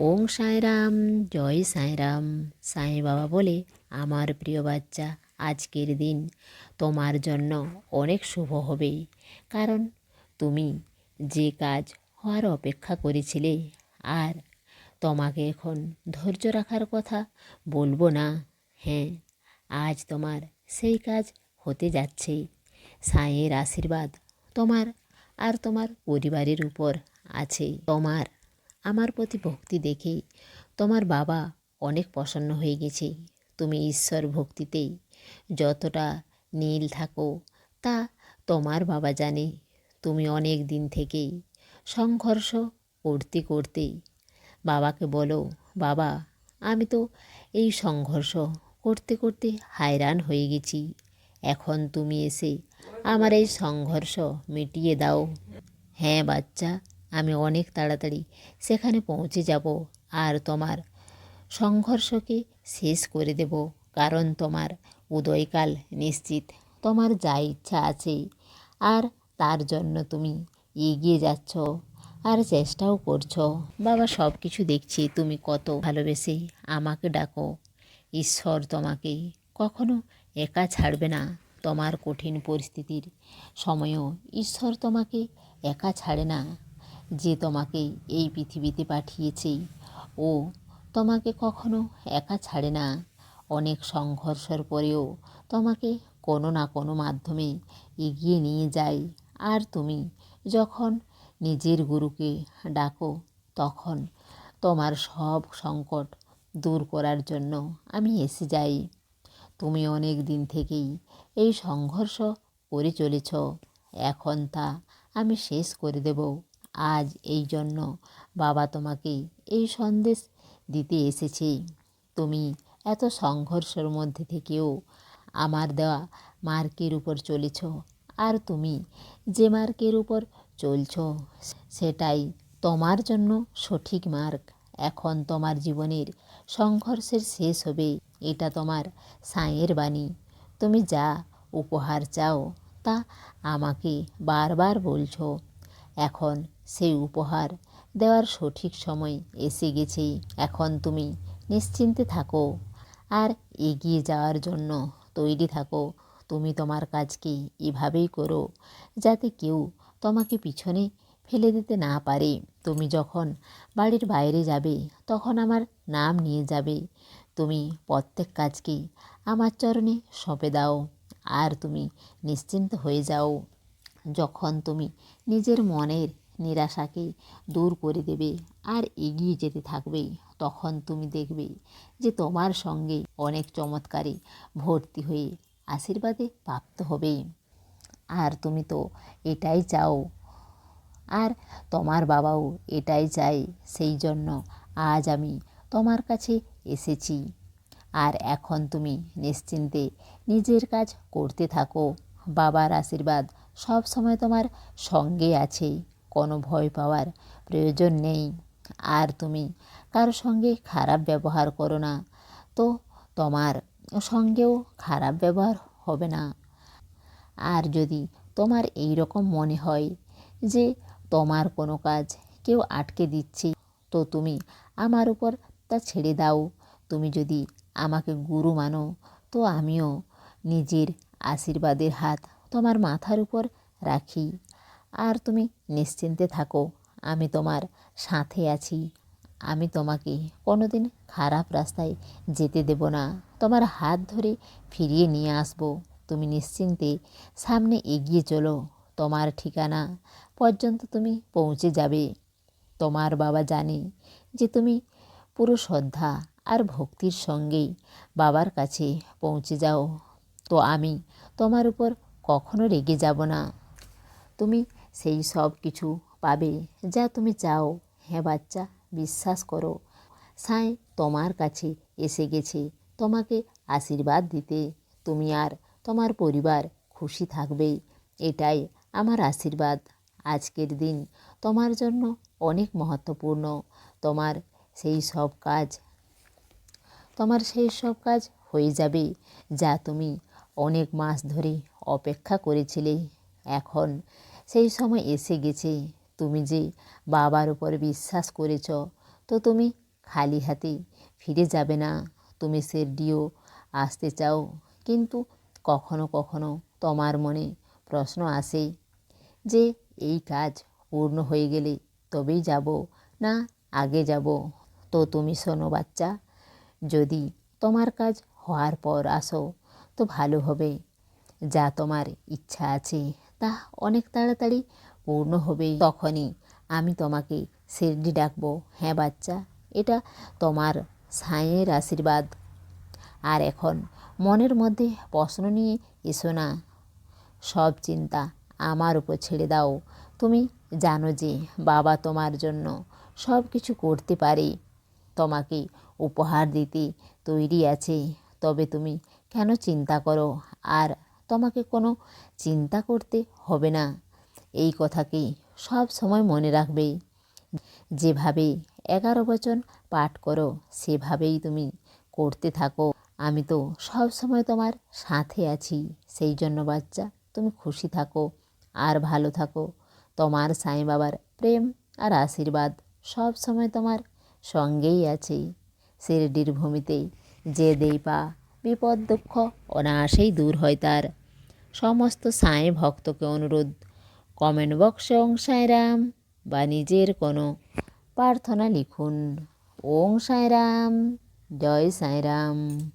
ওং সাঁয়রাম জয় সাঁয়রাম সাঁই বাবা বলে, আমার প্রিয় বাচ্চা, আজকের দিন তোমার জন্য অনেক শুভ হবে। কারণ তুমি যে কাজ হওয়ার অপেক্ষা করেছিলে, আর তোমাকে এখন ধৈর্য রাখার কথা বলব না। হ্যাঁ আজ তোমার সেই কাজ হতে যাচ্ছে। সাঁয়ের আশীর্বাদ তোমার আর তোমার পরিবারের উপর আছে। তোমার আমার প্রতি ভক্তি দেখে তোমার বাবা অনেক প্রসন্ন হয়ে গেছে। তুমি ঈশ্বর ভক্তিতেই যতটা নীল থাকো তা তোমার বাবা জানে। তুমি অনেক দিন থেকেই সংঘর্ষ করতে করতে বাবাকে বলো, বাবা, আমি তো এই সংঘর্ষ করতে করতে হায়রান হয়ে গেছি। এখন তুমি এসে আমার এই সংঘর্ষ মিটিয়ে দাও। হ্যাঁ বাচ্চা আমি অনেক তাড়াতাড়ি সেখানে পৌঁছে যাব আর তোমার সংঘর্ষকে শেষ করে দেব। কারণ তোমার উদয়কাল নিশ্চিত। তোমার যা ইচ্ছা আছে আর তার জন্য তুমি এগিয়ে যাচ্ছ আর চেষ্টাও করছ। বাবা সব কিছু দেখছি। তুমি কত ভালোবেসে আমাকে ডাকো। ঈশ্বর তোমাকে কখনো একা ছাড়বে না। তোমার কঠিন পরিস্থিতির সময়ও ঈশ্বর তোমাকে একা ছাড়ে না। যে তোমাকে এই পৃথিবীতে পাঠিয়েছে ও, তোমাকে কখনো একা ছাড়ে না। অনেক সংঘর্ষের পরেও তোমাকে কোনো না কোনো মাধ্যমে এগিয়ে নিয়ে যায়। আর তুমি যখন নিজের গুরুকে ডাকো, তখন তোমার সব সংকট দূর করার জন্য আমি এসে যাই। তুমি অনেক দিন থেকেই এই সংঘর্ষ করে চলেছ। এখন তা আমি শেষ করে দেব। আজ এই জন্য বাবা তোমাকে এই সন্দেশ দিতে এসেছে। তুমি এত সংঘর্ষের মধ্যে থেকেও আমার দেওয়া মার্কের উপর চলেছ আর তুমি যে মার্কের উপর চলছ, সেটাই তোমার জন্য সঠিক মার্ক। এখন তোমার জীবনের সংঘর্ষের শেষ হবে, এটা তোমার সাঁয়ের বাণী। তুমি যা উপহার চাও, তা আমাকে বারবার বলছো। এখন সেই উপহার দেওয়ার সঠিক সময় এসে গেছে এখন তুমি নিশ্চিন্তে থাকো আর এগিয়ে যাওয়ার জন্য তৈরি থাকো। তুমি তোমার কাজকে এভাবেই করো যাতে কেউ তোমাকে পিছনে ফেলে দিতে না পারে। তুমি যখন বাড়ির বাইরে যাবে, তখন আমার নাম নিয়ে যাবে। তুমি প্রত্যেক কাজকে আমার চরণে সঁপে দাও আর তুমি নিশ্চিন্ত হয়ে যাও। যখন তুমি নিজের মনের নিরাশাকে দূর করে দেবে আর এগিয়ে যেতে থাকবে তখন তুমি দেখবে যে তোমার সঙ্গে অনেক চমৎকারে ভর্তি হয়ে আশীর্বাদে প্রাপ্ত হবে আর তুমি তো এটাই চাও। আর তোমার বাবাও এটাই চায়, সেই জন্য আজ আমি তোমার কাছে এসেছি। আর এখন তুমি নিশ্চিন্তে নিজের কাজ করতে থাকো। বাবার আশীর্বাদ সব সময় তোমার সঙ্গে আছে। কোনো ভয় পাওয়ার প্রয়োজন নেই। আর তুমি কারোর সঙ্গে খারাপ ব্যবহার করো না। তো তোমার সঙ্গেও খারাপ ব্যবহার হবে না। আর যদি তোমার এই রকম মনে হয় যে তোমার কোনো কাজ কেউ আটকে দিচ্ছে, তো তুমি আমার উপর তা ছেড়ে দাও। তুমি যদি আমাকে গুরু মানো, তো আমিও নিজের আশীর্বাদের হাত তোমার মাথার উপর রাখি। আর তুমি নিশ্চিন্তে থাকো, আমি তোমার সাথে আছি। আমি তোমাকে কোনো দিন খারাপ রাস্তায় যেতে দেব না। তোমার হাত ধরে ফিরিয়ে নিয়ে আসব। তুমি নিশ্চিন্তে সামনে এগিয়ে চলো। তোমার ঠিকানা পর্যন্ত তুমি পৌঁছে যাবে। তোমার বাবা জানে যে তুমি পুরো শ্রদ্ধা আর ভক্তির সঙ্গেই বাবার কাছে পৌঁছে যাও। তো আমি তোমার উপর কখনো রেগে যাব না। তুমি সেই সব কিছু পাবে যা তুমি চাও। হ্যাঁ বাচ্চা, বিশ্বাস করো। সাঁই তোমার কাছে এসে গেছে তোমাকে আশীর্বাদ দিতে। তুমি আর তোমার পরিবার খুশি থাকবে, এটাই আমার আশীর্বাদ। আজকের দিন তোমার জন্য অনেক মহত্বপূর্ণ। তোমার সেই সব কাজ, তোমার সেই সব কাজ হয়ে যাবে যা তুমি অনেক মাস ধরে অপেক্ষা করেছিলে। এখন সেই সময় এসে গেছে। তুমি যে বাবার উপর বিশ্বাস করেছ, তো তুমি খালি হাতে ফিরে যাবে না। তুমি শিরডিও আসতে চাও, কিন্তু কখনো কখনো তোমার মনে প্রশ্ন আসে যে, এই কাজ পূর্ণ হয়ে গেলে তবেই যাব না আগে যাব? তো তুমি শোনো বাচ্চা, যদি তোমার কাজ হওয়ার পর আসো, তো ভালো হবে। যা তোমার ইচ্ছা আছে তা অনেক তাড়াতাড়ি পূর্ণ হবে তখনই আমি তোমাকে শিরডি ডাকবো। হ্যাঁ বাচ্চা, এটা তোমার সাঁয়ের আশীর্বাদ। আর এখন মনের মধ্যে প্রশ্ন নিয়ে এসো না। সব চিন্তা আমার উপর ছেড়ে দাও। তুমি জানো যে বাবা তোমার জন্য সব কিছু করতে পারে। তোমাকে উপহার দিতে তৈরি আছে। তবে তুমি কেন চিন্তা করো? আর তোমাকে কোনো চিন্তা করতে হবে না। এই কথাকেই সব সময় মনে রাখবে। যেভাবে এগারো বচন পাঠ করো, সেভাবেই তুমি করতে থাকো। আমি তো সব সময় তোমার সাথে আছি, সেই জন্য বাচ্চা, তুমি খুশি থাকো আর ভালো থাকো। তোমার সাই বাবার প্রেম আর আশীর্বাদ সব সময় তোমার সঙ্গেই আছে। শিরডির ভূমিতে যে দেই পা, বিপদ দুঃখ অনায়াসেই দূর হয় তার। সমস্ত সাঁই ভক্তকে অনুরোধ। কমেন্ট বক্সে ওং সাঁইরাম বা নিজের কোনো প্রার্থনা লিখুন। ওং সাঁইরাম, জয় সাঁইরাম।